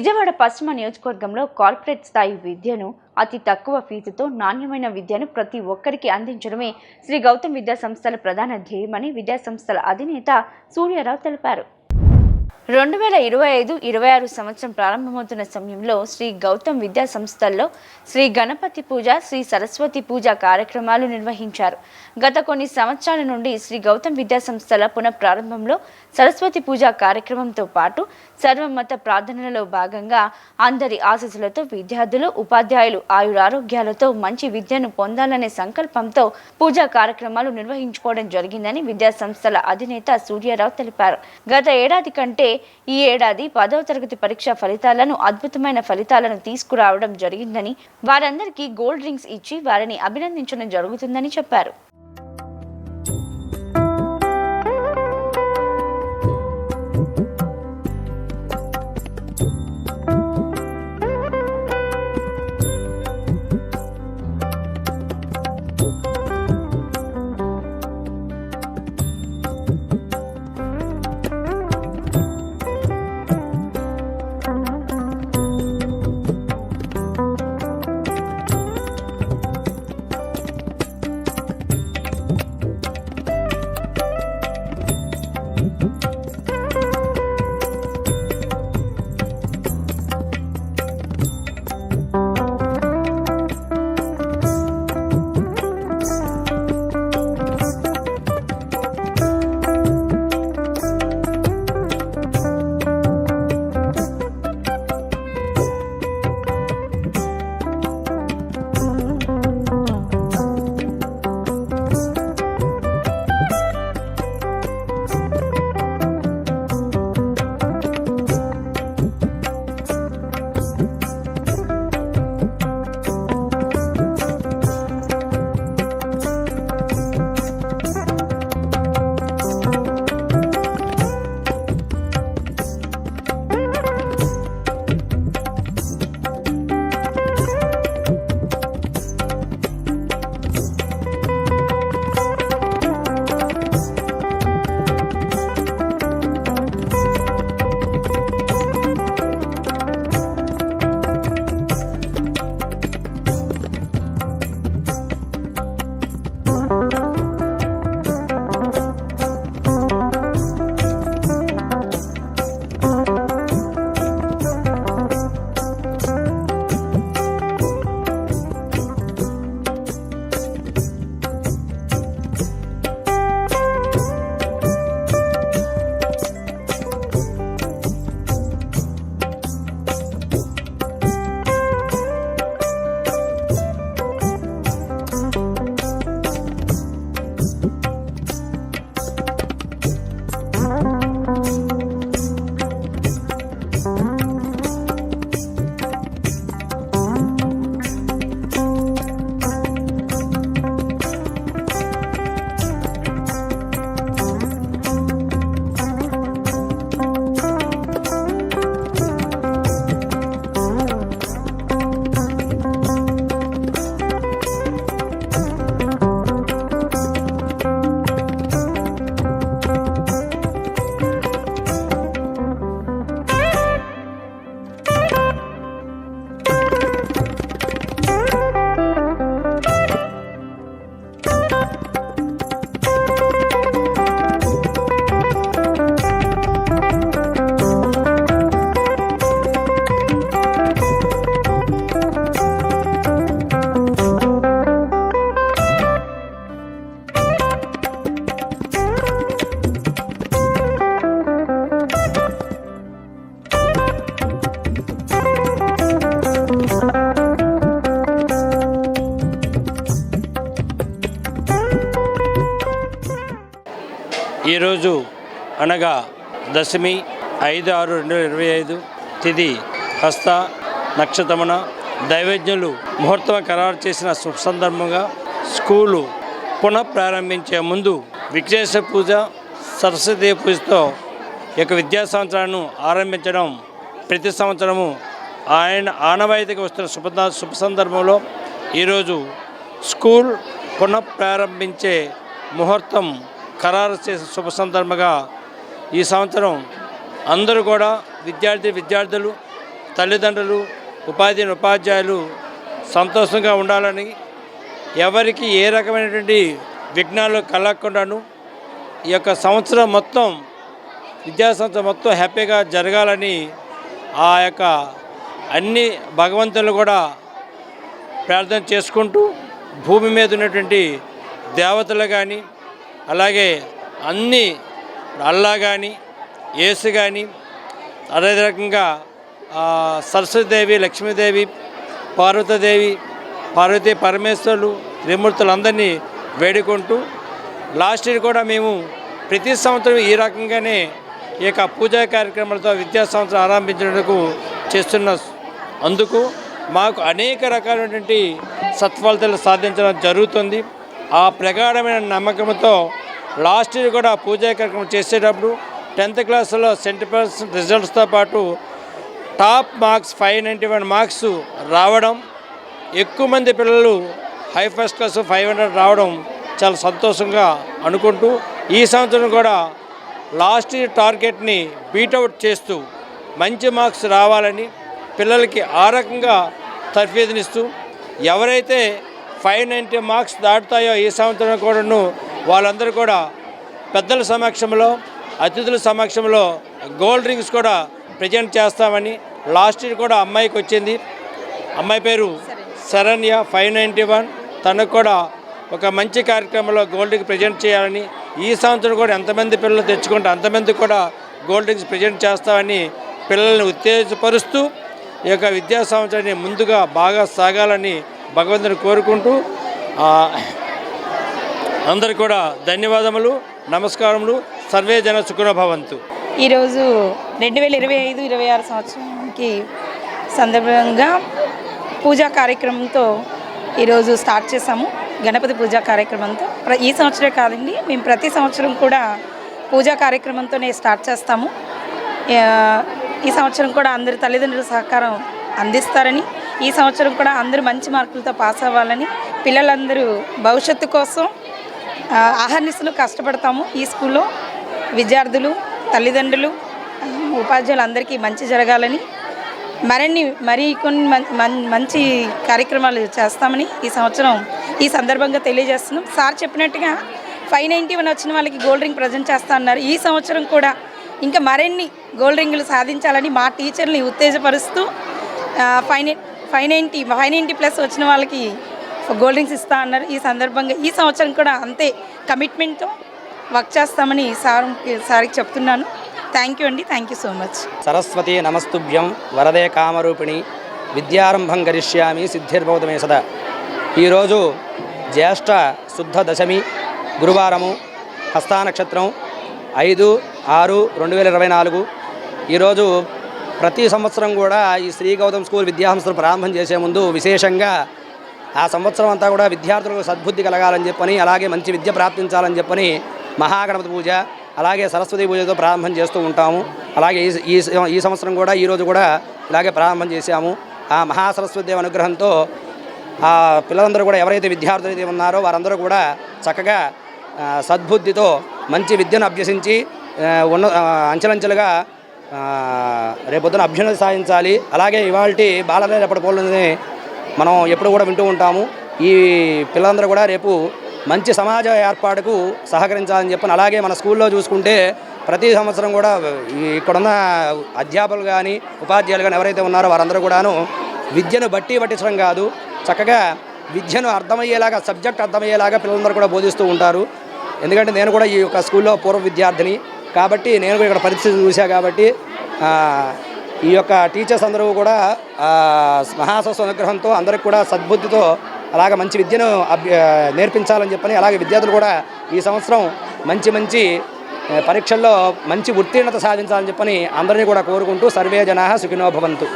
విజయవాడ పశ్చిమ నియోజకవర్గంలో కార్పొరేట్ స్థాయి విద్యను అతి తక్కువ ఫీజుతో నాణ్యమైన విద్యను ప్రతి ఒక్కరికి అందించడమే శ్రీ గౌతమ్ విద్యా సంస్థల ప్రధాన ధ్యేయమని విద్యా సంస్థల అధినేత సూర్యారావు తెలిపారు. రెండు వేల ఇరవై ఐదు ఇరవై ఆరు సంవత్సరం ప్రారంభమవుతున్న సమయంలో శ్రీ గౌతమ్ విద్యా సంస్థల్లో శ్రీ గణపతి పూజ శ్రీ సరస్వతి పూజ కార్యక్రమాలు నిర్వహించారు. గత కొన్ని సంవత్సరాల నుండి శ్రీ గౌతమ్ విద్యా సంస్థల పునఃప్రారంభంలో సరస్వతి పూజ కార్యక్రమంతో పాటు సర్వమత ప్రార్థనలలో భాగంగా అందరి ఆశీస్సులతో విద్యార్థులు ఉపాధ్యాయులు ఆయురారోగ్యాలతో మంచి విద్యను పొందాలనే సంకల్పంతో పూజా కార్యక్రమాలు నిర్వహించుకోవడం జరిగిందని విద్యా సంస్థల అధినేత సూర్యారావు తెలిపారు. గత ఏడాది కంటే ఈ ఏడాది పదవ తరగతి పరీక్ష ఫలితాలను అద్భుతమైన ఫలితాలను తీసుకురావడం జరిగిందని వారందరికీ గోల్డ్ రింగ్స్ ఇచ్చి వారిని అభినందించడం జరుగుతుందని చెప్పారు. ఈరోజు అనగా దశమి ఐదు ఆరు రెండు వేల ఇరవై ఐదు తిది హస్త నక్షత్రమున దైవజ్ఞులు ముహూర్తం ఖరారు చేసిన శుభ సందర్భంగా స్కూలు పునః ప్రారంభించే ముందు విఘ్నేశ్వర పూజ సరస్వతీ పూజతో యొక్క విద్యా సంవత్సరాన్ని ఆరంభించడం ప్రతి సంవత్సరము ఆయన ఆనవాయితీకి వస్తున్న శుభ శుభ సందర్భంలో ఈరోజు స్కూల్ పునః ప్రారంభించే ముహూర్తం ఖరారు చేసే శుభ సందర్భంగా ఈ సంవత్సరం అందరూ కూడా విద్యార్థి విద్యార్థులు తల్లిదండ్రులు ఉపాధి ఉపాధ్యాయులు సంతోషంగా ఉండాలని ఎవరికి ఏ రకమైనటువంటి విఘ్నాలు కలగకుండాను ఈ యొక్క సంవత్సరం మొత్తం విద్యా సంవత్సరం మొత్తం హ్యాపీగా జరగాలని ఆ యొక్క అన్ని భగవంతులు కూడా ప్రార్థన చేసుకుంటూ భూమి మీద ఉన్నటువంటి దేవతలు కానీ అలాగే అన్ని అల్లా కానీ ఏసు కానీ అదే రకంగా సరస్వతిదేవి సరస్వతీదేవి లక్ష్మీదేవి పార్వతీదేవి పార్వతీ పరమేశ్వరులు త్రిమూర్తులందరినీ వేడుకుంటూ లాస్ట్ ఇయర్ కూడా మేము ప్రతి సంవత్సరం ఈ రకంగానే ఈ యొక్క పూజా కార్యక్రమాలతో విద్యా సంవత్సరం ఆరంభించినందుకు చేస్తున్న అందుకు మాకు అనేక రకాలైనటువంటి సత్ఫలితాలు సాధించడం జరుగుతుంది. ఆ ప్రగాఢమైన నమ్మకంతో లాస్ట్ ఇయర్ కూడా పూజా కార్యక్రమం చేసేటప్పుడు టెన్త్ క్లాస్లో సెంటీ పర్సెంట్ రిజల్ట్స్తో పాటు top marks five ninety one marks రావడం ఎక్కువ మంది పిల్లలు high first class five hundred రావడం చాలా సంతోషంగా అనుకుంటూ ఈ సంవత్సరం కూడా లాస్ట్ ఇయర్ టార్గెట్ని బీటౌట్ చేస్తూ మంచి మార్క్స్ రావాలని పిల్లలకి ఆ రకంగా తర్ఫీదునిస్తూ ఎవరైతే ఫైవ్ నైంటీ మార్క్స్ దాటుతాయో ఈ సంవత్సరం కూడాను వాళ్ళందరూ కూడా పెద్దల సమక్షంలో అతిథుల సమక్షంలో గోల్డ్ రింగ్స్ కూడా ప్రజెంట్ చేస్తామని లాస్ట్ ఇయర్ కూడా అమ్మాయికి వచ్చింది. అమ్మాయి పేరు శరణ్య ఫైవ్ నైంటీ వన్. తనకు కూడా ఒక మంచి కార్యక్రమంలో గోల్డ్ రింగ్ ప్రజెంట్ చేయాలని ఈ సంవత్సరం కూడా ఎంతమంది పిల్లలు తెచ్చుకుంటే అంతమంది కూడా గోల్డ్ రింగ్స్ ప్రజెంట్ చేస్తామని పిల్లల్ని ఉత్తేజపరుస్తూ ఈ యొక్క విద్యా సంవత్సరాన్ని ముందుగా బాగా సాగాలని భగవంతుని కోరుకుంటూ అందరు కూడా ధన్యవాదములు నమస్కారములు. సర్వే జన సుఖన భవంతు. ఈరోజు రెండు వేల ఇరవై ఐదు ఇరవై ఆరు సంవత్సరానికి సందర్భంగా పూజా కార్యక్రమంతో ఈరోజు స్టార్ట్ చేసాము గణపతి పూజా కార్యక్రమంతో. ప్ర- ఈ సంవత్సరం కాదండి మేము ప్రతి సంవత్సరం కూడా పూజా కార్యక్రమంతోనే స్టార్ట్ చేస్తాము. ఈ సంవత్సరం కూడా అందరి తల్లిదండ్రుల సహకారం అందిస్తారని ఈ సంవత్సరం కూడా అందరూ మంచి మార్కులతో పాస్ అవ్వాలని పిల్లలందరూ భవిష్యత్తు కోసం ఆ, కష్టపడతాము ఈ స్కూల్లో. విద్యార్థులు తల్లిదండ్రులు ఉపాధ్యాయులు అందరికీ మంచి జరగాలని మరిన్ని మరి కొన్ని మం- మంచి కార్యక్రమాలు చేస్తామని ఈ సంవత్సరం ఈ సందర్భంగా తెలియజేస్తున్నాం. సార్ చెప్పినట్టుగా ఫైవ్ నైంటీ వన్ వచ్చిన వాళ్ళకి గోల్డ్ రింగ్ ప్రజెంట్ చేస్తా అన్నారు. ఈ సంవత్సరం కూడా ఇంకా మరిన్ని గోల్డ్ రింగులు సాధించాలని మా టీచర్ని ఉత్తేజపరుస్తూ five five ninety five ninety plus వచ్చిన వాళ్ళకి గోల్డ్ డ్రింక్స్ ఇస్తా అన్నారు. ఈ సందర్భంగా ఈ సంవత్సరం కూడా అంతే కమిట్మెంట్తో వర్క్ చేస్తామని సార్ సార్కి చెప్తున్నాను. థ్యాంక్ యూ అండి. Thank you so much Saraswati నమస్తుభ్యం. వరదే కామరూపిణి. విద్యారంభం కరిష్యామి సిద్ధిర్భవతమే సదా. ఈరోజు జ్యేష్ఠ శుద్ధ దశమి. గురువారము హస్తా నక్షత్రం ఐదు ఆరు రెండు వేల ఇరవై నాలుగు. ఈరోజు ప్రతి సంవత్సరం కూడా ఈ శ్రీ గౌతమ్ స్కూల్ విద్యాసంస్థను ప్రారంభం చేసే ముందు విశేషంగా ఆ సంవత్సరం అంతా కూడా విద్యార్థులకు సద్బుద్ధి కలగాలని చెప్పని అలాగే మంచి విద్య ప్రాప్తించాలని చెప్పని మహాగణపతి పూజ అలాగే సరస్వతి పూజతో ప్రారంభం చేస్తూ ఉంటాము. అలాగే ఈ ఈ ఈ సంవత్సరం కూడా ఈరోజు కూడా ఇలాగే ప్రారంభం చేశాము. ఆ మహాసరస్వతి దేవ అనుగ్రహంతో ఆ పిల్లలందరూ కూడా ఎవరైతే విద్యార్థులు అయితే ఉన్నారో వారందరూ కూడా చక్కగా సద్బుద్ధితో మంచి విద్యను అభ్యసించి ఉన్న అంచెలంచెలుగా రేపొద్దున అభ్యున్నతి సాధించాలి. అలాగే ఇవాళ బాలనే రేపటి పోలని మనం ఎప్పుడు కూడా వింటూ ఉంటాము. ఈ పిల్లలందరూ కూడా రేపు మంచి సమాజ ఏర్పాటుకు సహకరించాలని చెప్పని అలాగే మన స్కూల్లో చూసుకుంటే ప్రతి సంవత్సరం కూడా ఈ ఇక్కడున్న అధ్యాపకులు కానీ ఉపాధ్యాయులు కానీ ఎవరైతే ఉన్నారో వారందరూ కూడాను విద్యను బట్టి పట్టించడం కాదు. చక్కగా విద్యను అర్థమయ్యేలాగా సబ్జెక్ట్ అర్థమయ్యేలాగా పిల్లలందరూ కూడా బోధిస్తూ ఉంటారు. ఎందుకంటే నేను కూడా ఈ యొక్క స్కూల్లో పూర్వ విద్యార్థిని. కాబట్టి నేను కూడా ఇక్కడ పరిస్థితి చూసా కాబట్టి ఈ యొక్క టీచర్స్ అందరూ కూడా ఆ, అనుగ్రహంతో అందరికి కూడా సద్బుద్ధితో అలాగ మంచి విద్యను అభ్య నేర్పించాలని చెప్పని అలాగే విద్యార్థులు కూడా ఈ సంవత్సరం మంచి మంచి పరీక్షల్లో మంచి ఉత్తీర్ణత సాధించాలని చెప్పని అందరినీ కూడా కోరుకుంటూ సర్వే జనా సుఖినోభవంతు